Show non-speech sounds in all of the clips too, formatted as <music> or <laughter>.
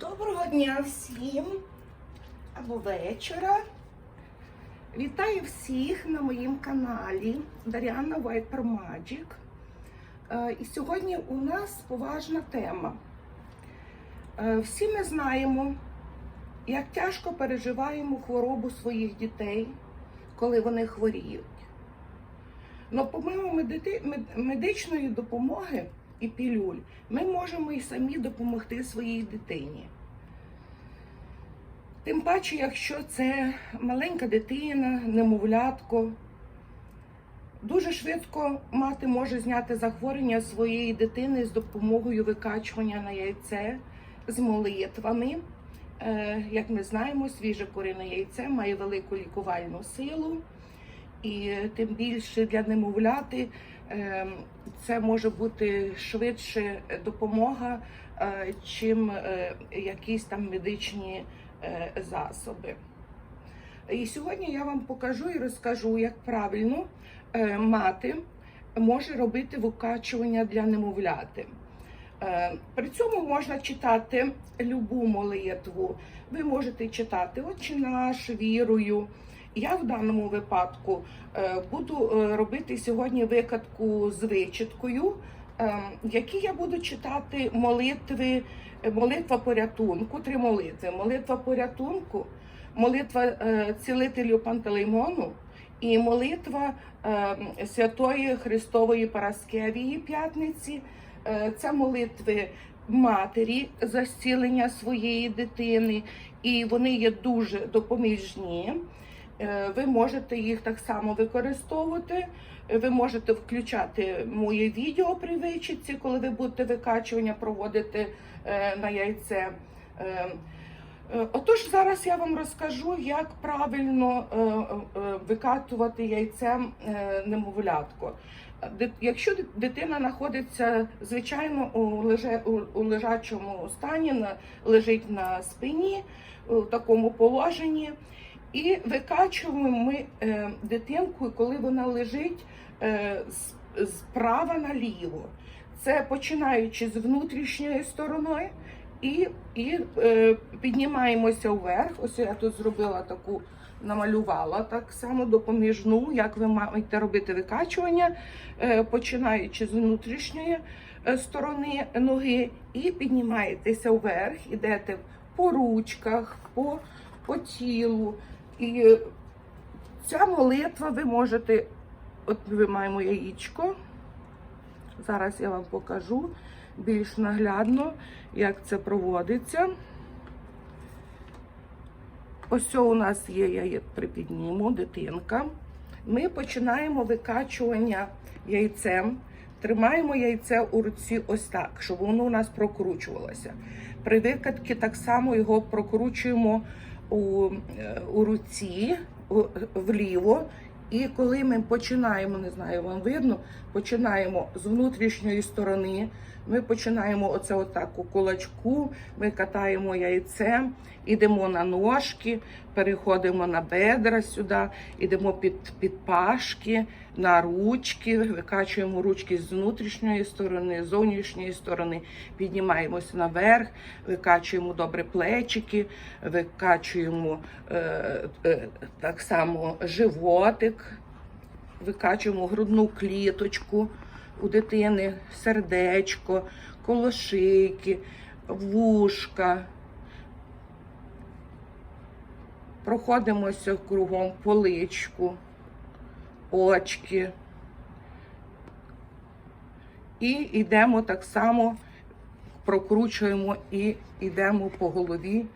Доброго дня всім або вечора. Вітаю всіх на моєму каналі Дар'яна Viper Magic. Е, І сьогодні у нас поважна тема. Е, Всі ми знаємо, як тяжко переживаємо хворобу своїх дітей, коли вони хворіють. Но помимо медичної допомоги і пілюль, ми можемо і самі допомогти своїй дитині. Тим паче, якщо це маленька дитина, немовлятко, дуже швидко мати може зняти захворювання своєї дитини з допомогою викачування на яйце з молитвами. Е, Як ми знаємо, свіже курине яйце має велику лікувальну силу, і тим більше для немовляти це може бути швидше допомога, е, чим е, якісь там медичні е, засоби. І сьогодні я вам покажу і розкажу, як правильно мати може робити викачування для немовляти. При цьому можна читати любу молитву. Ви можете читати Отче наш вірою. Я в даному випадку е, буду е, робити сьогодні викатку з вичіткою, е, які я буду читати молитви, е, молитва порятунку, три молитви. Молитва порятунку, молитва цілителю Пантелеймону і молитва е, Святої Христової Параскевії П'ятниці. Це молитви матері за зцілення своєї дитини, і вони є дуже допоміжні. Е, Ви можете їх так само використовувати. Ви можете включати моє відео при вичітці, коли ви будете викачування проводити е, на яйце. Е, Отож, зараз я вам розкажу, як правильно викатувати яйцем немовлятко. Якщо дитина знаходиться звичайно у лежачому стані, лежить на спині у такому положенні, і викачуємо ми е, дитинку, коли вона лежить е, справа наліво. Це починаючи з внутрішньої сторони і, і е, піднімаємося вверх. Ось я тут зробила таку, намалювала так само допоміжну, як ви маєте робити викачування, починаючи з внутрішньої сторони ноги, і піднімаєтеся вверх, ідете по ручках, по, по тілу. І е, ця молитва ви можете, от ми маємо яєчко. Зараз я вам покажу більш наглядно, як це проводиться. Ось у нас є, я припідніму, дитинка. Ми починаємо викачування яйцем. Тримаємо яйце у руці ось так, щоб воно у нас прокручувалося. При викатці так само його прокручуємо у, е, у руці вліво. І коли ми починаємо, не знаю, вам видно, починаємо з внутрішньої сторони. Ми починаємо оце отак у кулачку, ми катаємо яйце, ідемо на ножки, переходимо на бедра сюди, ідемо під, під пашки, на ручки, викачуємо ручки з внутрішньої сторони, з зовнішньої сторони, піднімаємося наверх, викачуємо добре плечики, викачуємо е, е, так само животик, викачуємо грудну кліточку у дитини, сердечко, колошики, вушка. Проходимося кругом поличку, очки. І йдемо так само, прокручуємо і йдемо по голові.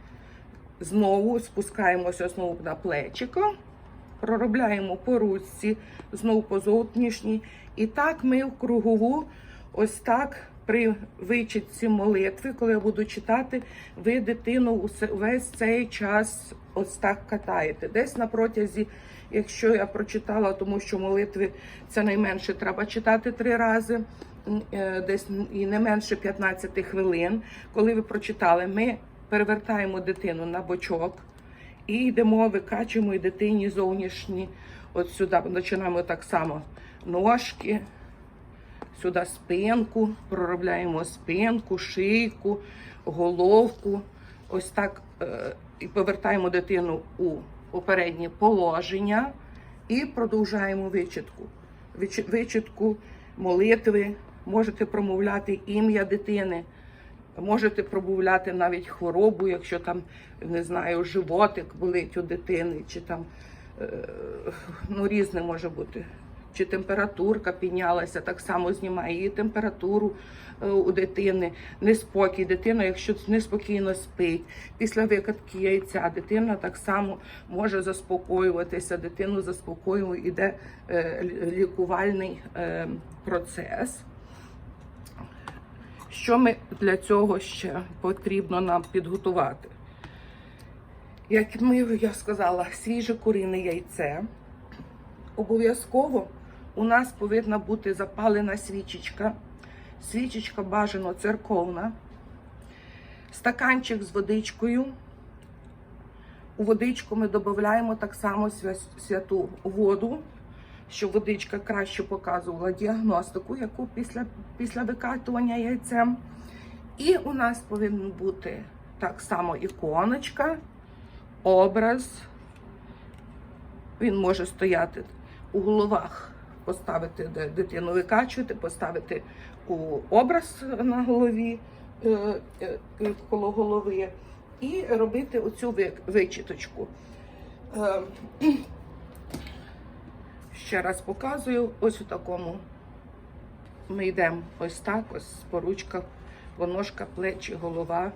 Знову спускаємося знову на плечико, проробляємо по ручці, знову по зовнішній. І так ми в кругову, ось так при вичитці молитви, коли я буду читати, ви дитину весь цей час ось так катаєте. Десь на протязі, якщо я прочитала, тому що молитви це найменше треба читати три рази. е, Десь і не менше 15 хвилин. Коли ви прочитали, ми перевертаємо дитину на бочок і йдемо, викачуємо і дитині зовнішні. От сюди починаємо так само ножки, сюди спинку, проробляємо спинку, шийку, головку, ось так е, і повертаємо дитину у попереднє положення і продовжаємо вичитку. Вичитку молитви, можете промовляти ім'я дитини, можете промовляти навіть хворобу, якщо там, не знаю, животик болить у дитини, чи там е, ну, різне може бути. Чи температурка піднялася, так само знімає її температуру е, у дитини, неспокій. Дитина, якщо неспокійно спить, після викатки яйця дитина так само може заспокоюватися. Дитину заспокоює, іде е, лікувальний е, процес. Що ми для цього ще потрібно нам підготувати? Як ми, я сказала, свіже курине яйце. Обов'язково у нас повинна бути запалена свічечка. Свічечка бажано церковна. Стаканчик з водичкою. У водичку ми додаємо так само святу воду, щоб водичка краще показувала діагностику, яку після, після викатування яйцем. І у нас повинна бути так само іконочка, образ. Він може стояти у головах, поставити дитину викачувати, поставити у образ на голові е, е, коло голови і робити оцю вичіточку. Е, <clears throat> Ще раз показую, ось у такому. Ми йдемо ось так, ось поручка, поножка, плечі, голова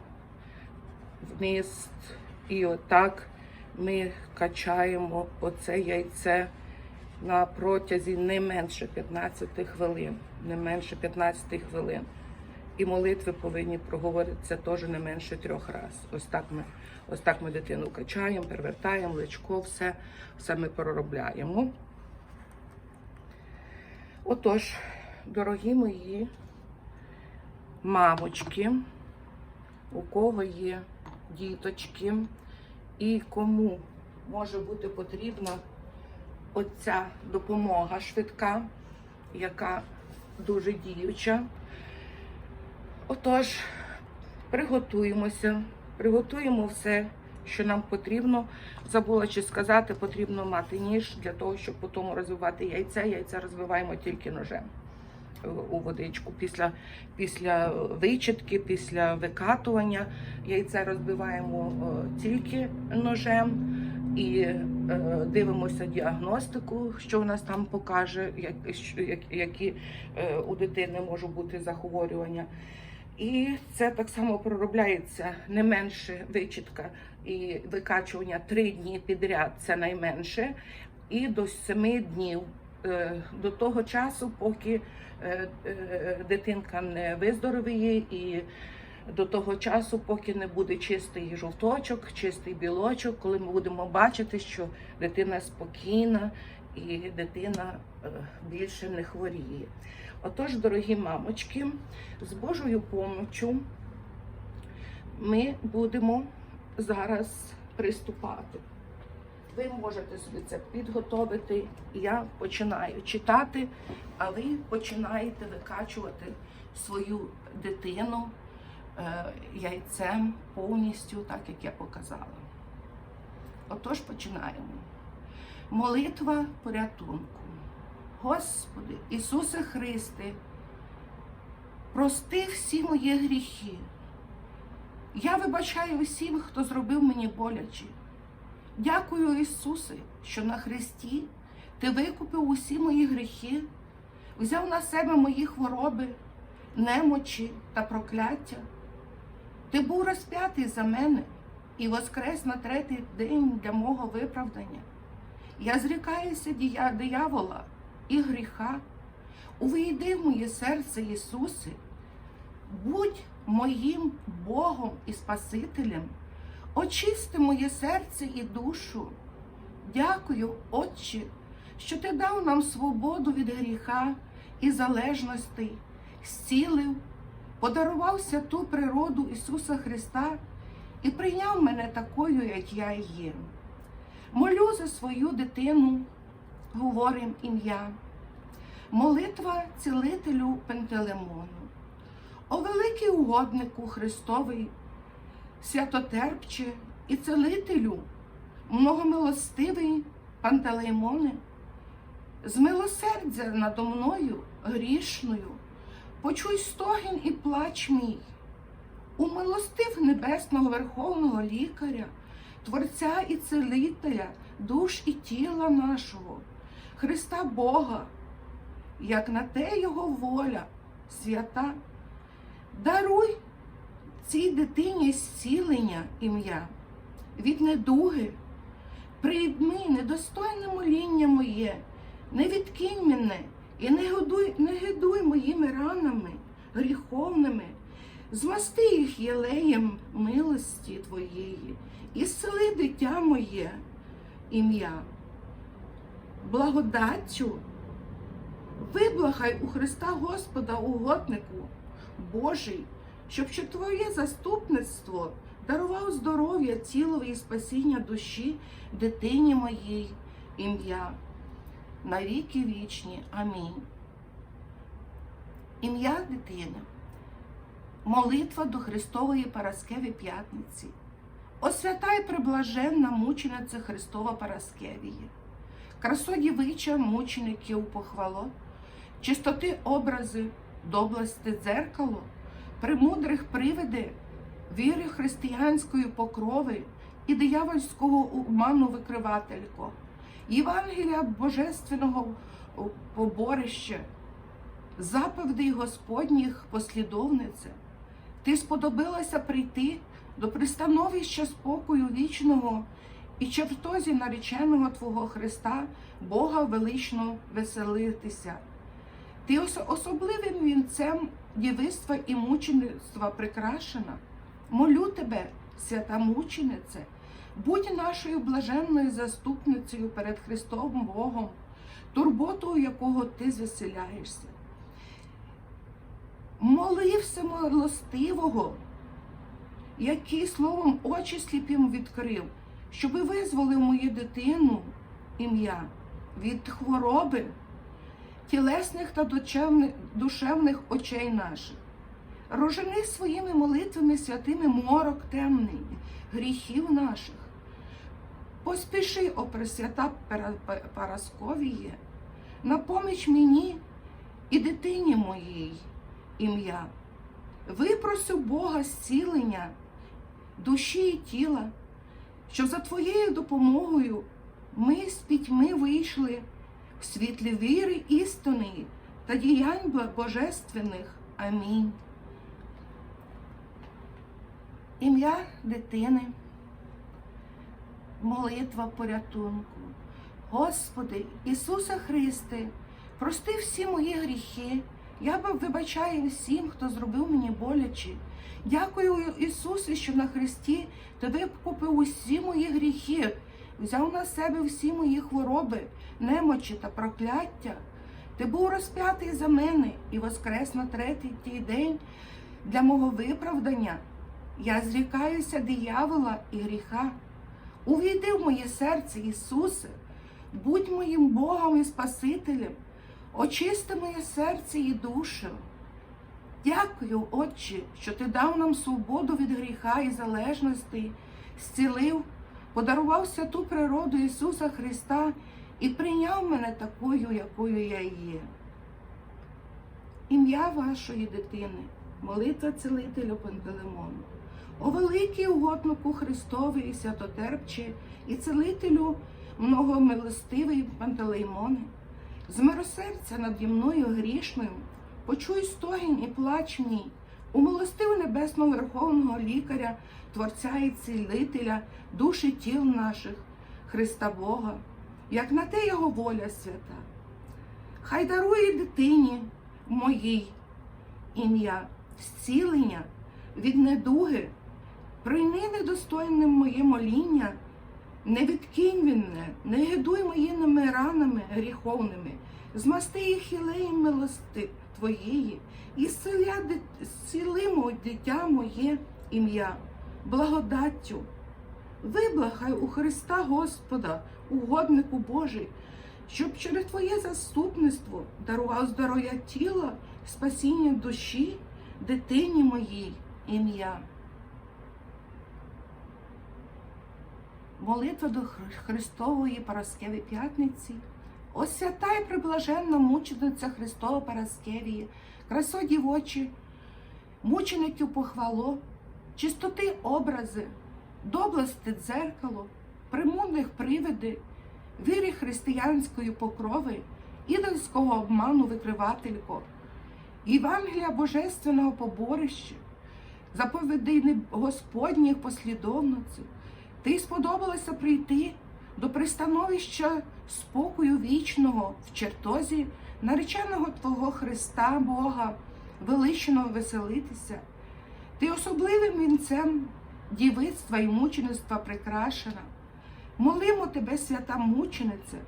вниз. І отак ми качаємо оце яйце на протязі не менше 15 хвилин. Не менше 15 хвилин. І молитви повинні проговоритися теж не менше трьох разів. Ось так ми, ось так ми дитину качаємо, перевертаємо, личко, все, все ми проробляємо. Отож, дорогі мої мамочки, у кого є діточки, і кому може бути потрібна оця допомога швидка, яка дуже діюча. Отож, приготуємося, приготуємо все, що нам потрібно. Забула чи сказати, потрібно мати ніж для того, щоб потім розвивати яйця. Яйця розвиваємо тільки ножем е, у водичку. Після, після вичітки, після викатування яйця розбиваємо е, тільки ножем і е, дивимося діагностику, що в нас там покаже, як, як- які е, у дитини можуть бути захворювання. І це так само проробляється не менше вичітка і викачування три дні підряд, це найменше, і до семи днів. Е, До того часу, поки е, е, дитинка не виздоровіє, і до того часу, поки не буде чистий жовточок, чистий білочок, коли ми будемо бачити, що дитина спокійна і дитина е, більше не хворіє. Отож, дорогі мамочки, з Божою помочю ми будемо зараз приступати. Ви можете собі це підготовити. Я починаю читати, а ви починаєте викачувати свою дитину яйцем повністю, так як я показала. Отож починаємо. Молитва порятунку. Господи, Ісусе Христе, прости всі мої гріхи. Я вибачаю всім, хто зробив мені боляче. Дякую, Ісусе, що на Христі Ти викупив усі мої гріхи, взяв на себе мої хвороби, немочі та прокляття. Ти був розп'ятий за мене і воскрес на третій день для мого виправдання. Я зрікаюся диявола і гріха. Увійди в моє серце, Ісусе, будь моїм Богом і Спасителем, очисти моє серце і душу. Дякую, Отче, що ти дав нам свободу від гріха і залежностей, зцілив, подарував святу природу Ісуса Христа і прийняв мене такою, як я є. Молю за свою дитину, говорим ім'я. Молитва цілителю Пентелемону. О великий угоднику Христовий, святотерпче і целителю, многомилостивий Пантелеймоне, змилосердя надо мною грішною, почуй стогін і плач мій, умилостив небесного Верховного лікаря, Творця і целителя, душ і тіла нашого, Христа Бога, як на те Його воля, свята, даруй цій дитині зцілення ім'я від недуги, прийми недостойне моління моє, не відкинь мене і не годуй, не гидуй моїми ранами гріховними, змасти їх єлеєм милості твоєї, і зцели дитя моє ім'я. Благодаттю виблахай у Христа Господа угоднику Божий, щоб що Твоє заступництво дарував здоров'я, тілові і спасіння душі дитині моїй ім'я. На віки вічні. Амінь. Ім'я дитини. Молитва до Христової Параскеви П'ятниці. О свята й приблаженна мучениця Христова Параскевіє. Красо дівича мучеників похвало, чистоти образи, добласти дзеркало, премудрих привиди, віри християнської покрови і диявольського обману викривателько, Євангелія Божественного поборища, заповідей Господніх послідовниця. Ти сподобилася прийти до пристановища спокою вічного і чертозі нареченого Твого Христа, Бога велично веселитися. Ти особливим вінцем дівиства і мучеництва прикрашена. Молю тебе, свята мученице, будь нашою блаженною заступницею перед Христом Богом, турботою якого ти звеселяєшся. Моли всемилостивого, який словом очі сліпим відкрив, щоби визволив мою дитину ім'я від хвороби, тілесних та душевних очей наших. Рожени своїми молитвами святими морок темний, гріхів наших. Поспіши, о Пресвята Парасковіє, на поміч мені і дитині моїй ім'я. Випросю Бога зцілення душі і тіла, щоб за Твоєю допомогою ми з пітьми вийшли в світлі віри істини та діянь божественних. Амінь. Ім'я дитини, молитва порятунку. Господи, Ісусе Христе, прости всі мої гріхи. Я вибачаю всім, хто зробив мені боляче. Дякую, Ісусе, що на Христі Тебе купив усі мої гріхи, взяв на себе всі мої хвороби, немочі та прокляття. Ти був розп'ятий за мене і воскрес на третій день для мого виправдання. Я зрікаюся диявола і гріха. Увійди в моє серце, Ісусе, будь моїм Богом і Спасителем, очисти моє серце і душу. Дякую, Отче, що ти дав нам свободу від гріха і залежності, зцілив, подарував святу природу Ісуса Христа і прийняв мене такою, якою я є. Ім'я вашої дитини, молитва цілителю Пантелеймону. О великий угоднику Христовий і святотерпче, і целителю многомилостивий Пантелеймоне, з миросердя наді мною грішним, почуй стогін і плач мій, умилостив небесного Верховного лікаря, Творця і цілителя, душі тіл наших, Христа Бога, як на те Його воля свята. Хай дарує дитині моїй ім'я, зцілення від недуги, прийми недостойним моє моління, не відкинь він мене, не гидуй моїми ранами гріховними, змасти їх хілеєм милости Твоєї, і моє дитя моє ім'я, благодаттю. Виблахай у Христа Господа, угоднику Божий, щоб через Твоє заступництво дарував здоров'я тіла, спасіння душі, дитині моїй ім'я. Молитва до Христової Параскеви П'ятниці. О свята і приблаженна мучениця Христова Параскевії, красо дівочі, мучеників похвало, чистоти образи, доблести дзеркало, примудних привиди, віри християнської покрови, ідольського обману викривателько, Євангелія Божественного поборища, заповідей Господніх послідовниць. Ти сподобалося прийти до пристановища спокою вічного в чертозі, нареченого Твого Христа Бога, величного веселитися. Ти особливим вінцем дівицтва і мучеництва прикрашена. Молимо тебе, свята мучениця,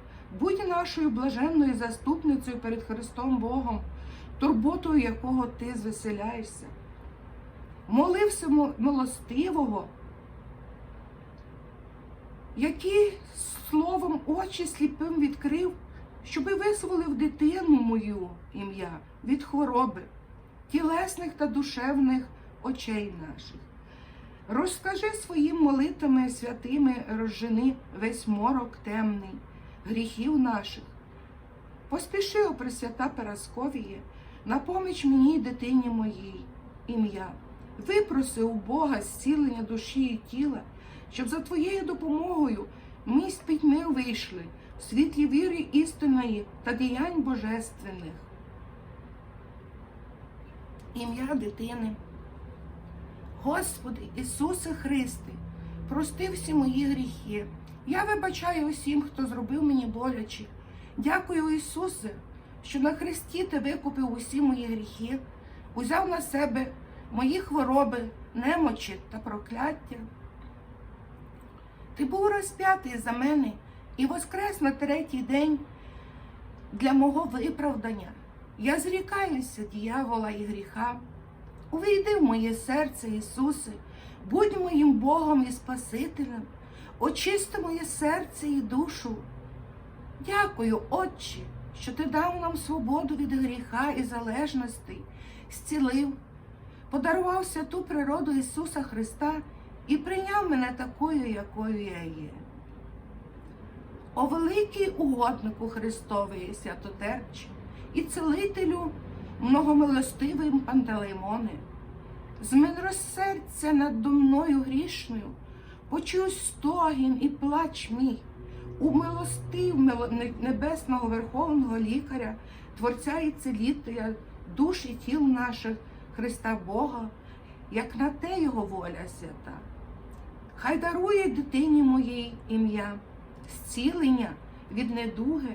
будь нашою блаженною заступницею перед Христом Богом, турботою якого ти звеселяєшся. Молився милостивого, який словом очі сліпим відкрив, щоби визволив дитину мою ім'я від хвороби, тілесних та душевних очей наших. Розкажи своїм молитвами святими, розжени весь морок темний, гріхів наших. Поспіши, о Пресвята Парасковіє, на поміч мені, й дитині моїй, ім'я. Випроси у Бога зцілення душі і тіла, щоб за твоєю допомогою ми з пітьми вийшли в світлі віри істинної та діянь божественних. Ім'я дитини. Господи Ісусе Христе, прости всі мої гріхи. Я вибачаю усім, хто зробив мені боляче. Дякую, Ісусе, що на Христі Ти викупив усі мої гріхи, узяв на себе мої хвороби, немочі та прокляття. Ти був розп'ятий за мене і воскрес на третій день для мого виправдання. Я зрікаюся діявола і гріха. Увійди в моє серце, Ісусе, будь моїм Богом і Спасителем, очисти моє серце і душу. Дякую, Отче, що ти дав нам свободу від гріха і залежностей, зцілив, подарував святу природу Ісуса Христа і прийняв мене такою, якою я є. О великий угоднику Христовий святотерче і целителю многомилостивим Пантелеймоне, з милосердя надо мною грішною, почуй стогін і плач мій, умилостив небесного Верховного лікаря, Творця і Целителя, душ і тіл наших Христа Бога, як на те Його воля свята. Хай дарує дитині моїй ім'я, зцілення від недуги.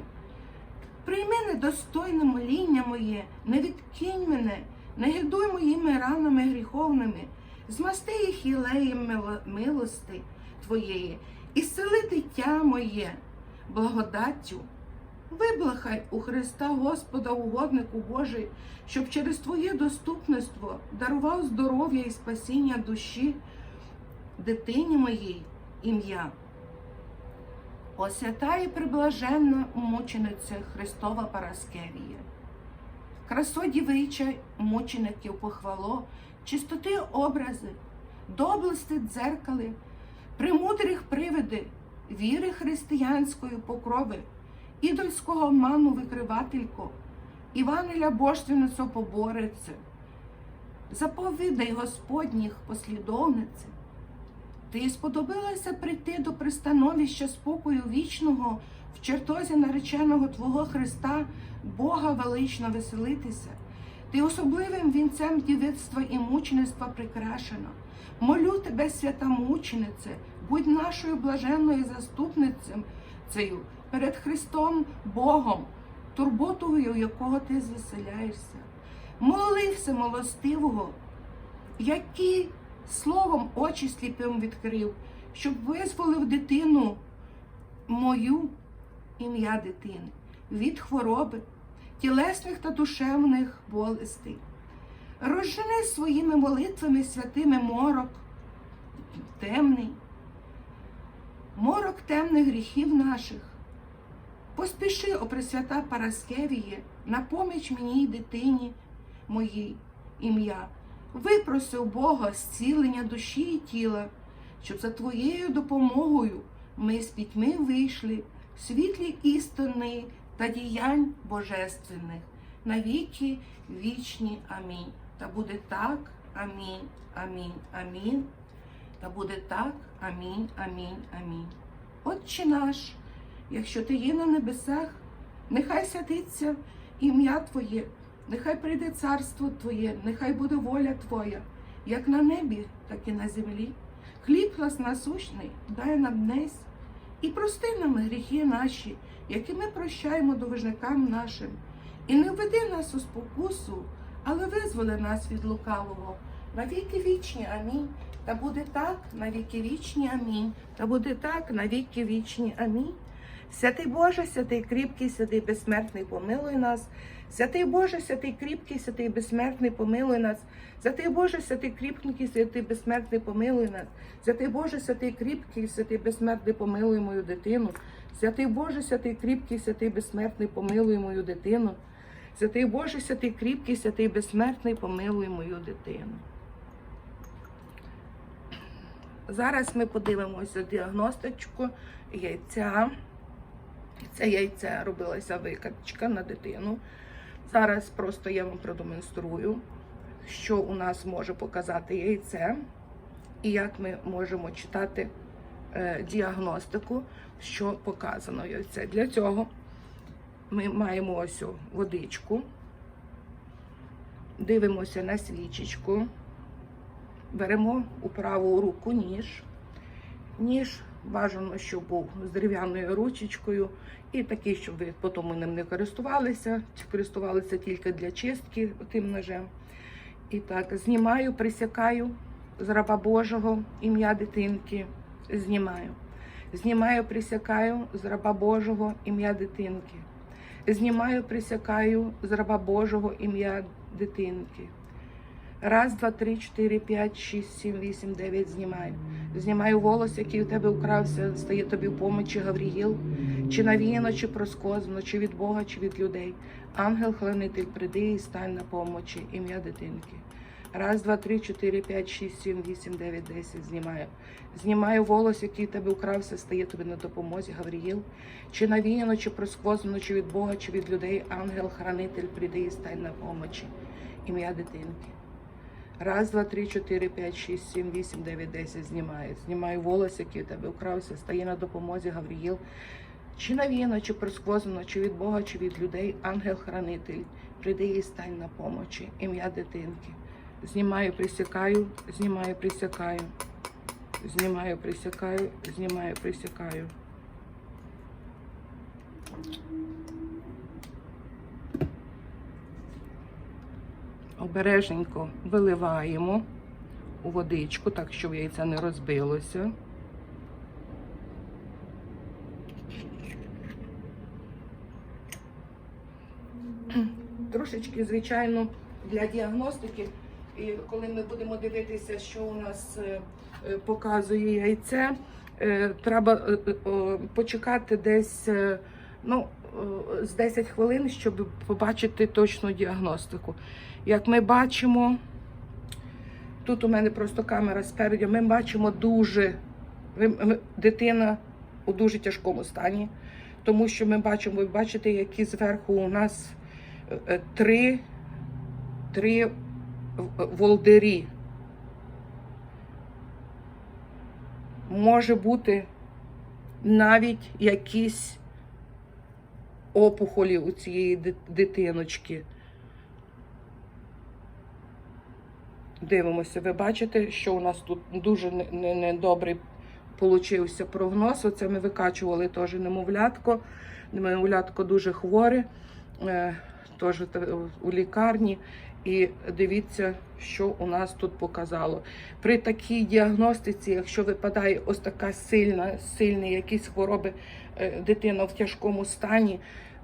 Прийми недостойне моління моє, не відкинь мене, не гидуй моїми ранами гріховними, змасти їх ілеєм милости Твоєї, і зцели дитя моє благодаттю. Виблахай у Христа Господа, угоднику Божий, щоб через Твоє доступництво дарував здоров'я і спасіння душі дитині моїй ім'я. О свята і приблаженна мучениця Христова Параскевія, красо дівича мучеників похвало, чистоти образи, доблести дзеркали, премудрих привиди, віри християнської покрови, ідольського обману викривателько, Івангеля Божственницю побореце, заповідай Господніх послідовниці. Ти сподобилася прийти до пристановища спокою вічного в чертозі нареченого Твого Христа, Бога велично веселитися. Ти особливим вінцем дівицтва і мучеництва прикрашена. Молю тебе, свята мученице, будь нашою блаженною заступницею перед Христом Богом, турботою якого ти звеселяєшся. Молився милостивого, який словом очі сліпим відкрив, щоб визволив дитину мою ім'я дитини від хвороби, тілесних та душевних болестей. Розжени своїми молитвами святими морок темний, морок темних гріхів наших. Поспіши, о Пресвята Параскевіє, на поміч мені й дитині моїй ім'я. Випроси у Бога зцілення душі і тіла, щоб за твоєю допомогою ми з пітьми вийшли, в світлі істини та діянь божественних, навіки вічні. Амінь. Та буде так, амінь, амінь, амінь. Та буде так, амінь, амінь, амінь. Отче наш, якщо ти є на небесах, нехай святиться ім'я Твоє, нехай прийде царство Твоє, нехай буде воля Твоя, як на небі, так і на землі. Хліб нас насущний, дай нам днес, і прости нам гріхи наші, які ми прощаємо довжникам нашим. І не введи нас у спокусу, але визволи нас від лукавого. На віки вічні, амінь. Та буде так, на віки вічні, амінь. Та буде так, на віки вічні, амінь. Святий Боже, святий кріпкий, святий безсмертний, помилуй нас. Святий Боже, святий кріпкий, святий безсмертний, помилуй нас. Святий Боже, святий кріпкий, святий безсмертний, помилуй нас. Святий Боже, святий кріпкий, святий безсмертний, помилуй мою дитину. Святий Боже, святий кріпкий, святий безсмертний, помилуй мою дитину. Святий Боже, святий кріпкий, святий безсмертний, помилуй мою дитину. Зараз ми подивимося діагностичку яйця. Це яйце робилася викачка на дитину. Зараз просто я вам продемонструю, що у нас може показати яйце, і як ми можемо читати е, діагностику, що показано яйце. Для цього ми маємо ось водичку, дивимося на свічечку, беремо у праву руку ніж. Ніж бажано, щоб був з дерев'яною ручечкою, і такий, щоб ви потім ним не користувалися, чи користувалися тільки для чистки тим ножем. І так, знімаю, присякаю з раба Божого ім'я дитинки. Знімаю. Знімаю, присякаю з раба Божого ім'я дитинки. Знімаю, присякаю з раба Божого ім'я дитинки. Раз, два, три, чотири, п'ять, шість, сім, вісім, дев'ять. Знімаю. Знімаю волос, який у тебе укрався, стає тобі в помочі Гавріїл, чи навіяно, чи просказано, чи від Бога, чи від людей. Ангел-хранитель, приди і стань на помочі, ім'я дитинки. Раз, два, три, чотири, п'ять, шість, сім, вісім, дев'ять, десять. Знімаю. Знімаю волос, який у тебе укрався, стає тобі на допомозі, Гавріїл. Чи навіяно, чи просквозано, чи від Бога, чи від людей. Ангел-хранитель, приди і стань на помочі, ім'я дитинки. Раз, два, три, чотири, п'ять, шість, сім, вісім, дев'ять, десять. Знімаю. Знімаю волос, який у тебе укрався, стає на допомозі Гавріїл. Чи навіяно, чи просквозано, чи від Бога, чи від людей, ангел-хранитель, прийди і стань на помочі, ім'я дитинки. Знімаю, присякаю, знімаю, присякаю, знімаю, присякаю, знімаю, присякаю. Обережненько виливаємо у водичку, так щоб яйце не розбилося. Трошечки, звичайно, для діагностики, і коли ми будемо дивитися, що у нас е, е, показує яйце, е, треба почекати десь ну, з 10 хвилин, щоб побачити точну діагностику. Як ми бачимо, тут у мене просто камера спереді, ми бачимо дуже дитина у дуже тяжкому стані, тому що ми бачимо, ви бачите, які зверху у нас е, три, три волдирі. Може бути навіть якісь опухолі у цієї дитиночки. Дивимося, ви бачите, що у нас тут дуже не- не- недобрий получився прогноз. Оце ми викачували теж немовлятко. Немовлятко дуже хворе, е, теж у лікарні. І дивіться, що у нас тут показало. При такій діагностиці, якщо випадає ось така сильна, сильні якісь хвороби, е, дитина в тяжкому стані,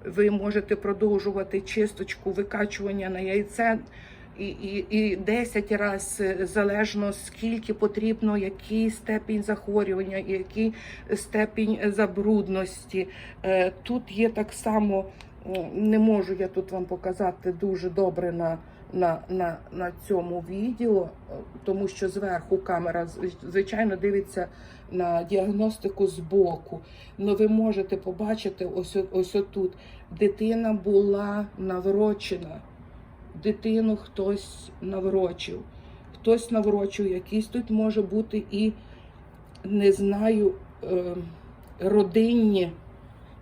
ви можете продовжувати чисточку, викачування на яйце. і, і, і 10 разів залежно скільки потрібно, який степінь захворювання який степінь забрудності. Е, Тут є так само, не можу я тут вам показати дуже добре на, на, на, на цьому відео, е, тому що зверху камера звичайно дивиться на діагностику збоку. Ну ви можете побачити ось, ось отут. Дитина була наврочена. Дитину хтось наврочив. Хтось наврочив, якийсь тут може бути і, не знаю, е, родинні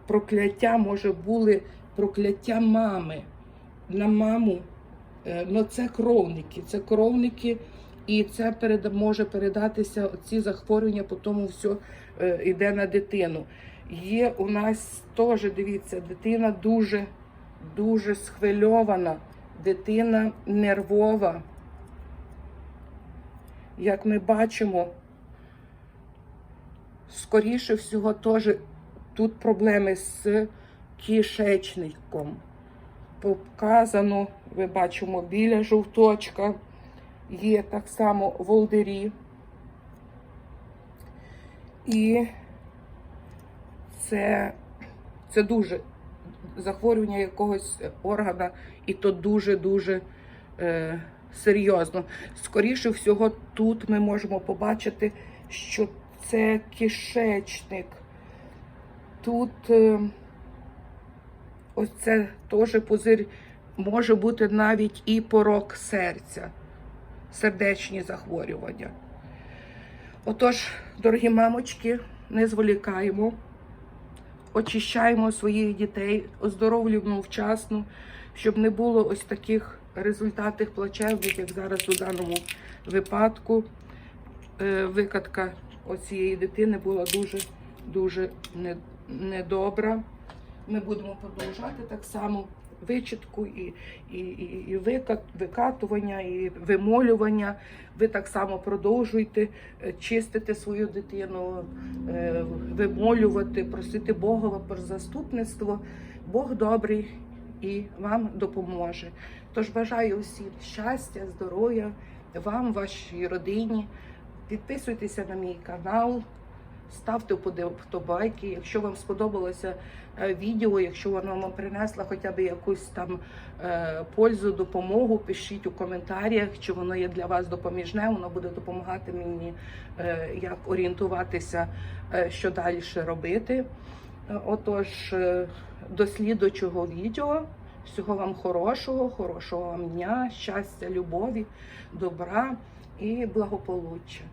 прокляття, може були прокляття мами на маму. Е, Ну, це кровники, це кровники, і це перед, може передатися ці захворювання, по тому все йде на дитину. Є у нас теж, дивіться, дитина дуже, дуже схвильована, дитина нервова. Як ми бачимо, скоріше всього, теж тут проблеми з кишечником. Показано, ви бачимо, біля жовточка є так само волдирі. І це, це дуже захворювання якогось органа, і то дуже-дуже е, серйозно. Скоріше всього, тут ми можемо побачити, що це кишечник. Тут е, ось це теж пузир, може бути навіть і порок серця, сердечні захворювання. Отож, дорогі мамочки, не зволікаємо, очищаємо своїх дітей, оздоровлюємо вчасно, щоб не було ось таких результатів плачевних, як зараз у даному випадку. Е, Викатка оцієї дитини була дуже дуже недобра. Ми будемо продовжувати так само вичітку і, і, і, викатування, і вимолювання. Ви так само продовжуйте е, чистити свою дитину, е, вимолювати, просити Бога про заступництво. Бог добрий і вам допоможе. Тож бажаю усім щастя, здоров'я, вам, вашій родині. Підписуйтеся на мій канал, ставте вподобайки. Якщо вам сподобалося е, відео, якщо воно вам принесло хоча б якусь там е, пользу, допомогу, пишіть у коментарях, чи воно є для вас допоміжне, воно буде допомагати мені е, як орієнтуватися, що далі робити. Отож, до слідучого відео. Всього вам хорошого, хорошого вам дня, щастя, любові, добра і благополуччя.